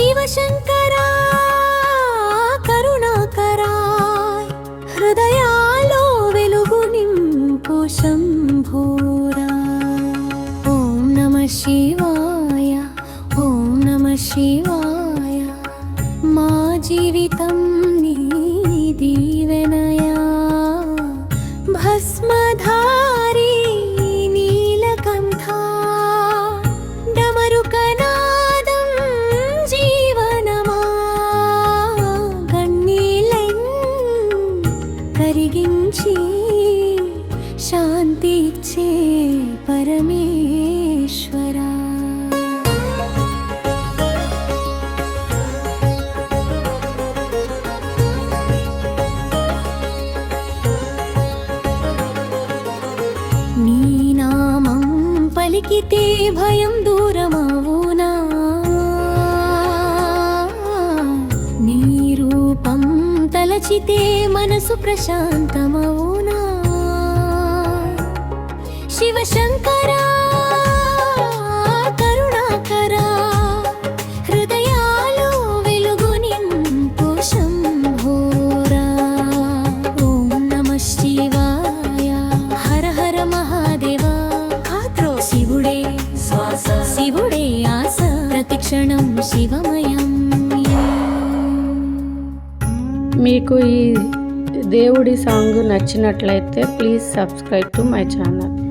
శివశంకరా కరుణాకరా హృదయాలో వెలుగు నింపు శంభూరా ఓం నమ శివాయ ఓం నమ శివాయ. మా జీవితం కలిగించి శాంతి ఇచ్చే పరమేశ్వరా. నీ నామం పలికితే భయం దూరమవునా తలచితే మనసు ప్రశాంతమవునా? శివశంకరా కరుణాకరా హృదయాలో వెలుగు నింపు శంభోరా. ఓం నమ శివాయ. హర హర మహాదేవా. ఆత్రో శివుడే. శివుడే ఆస ప్రతిక్షణం శివమయం. మీకు ఈ దేవుడి సాంగ్ నచ్చినట్లయితే please subscribe to my channel.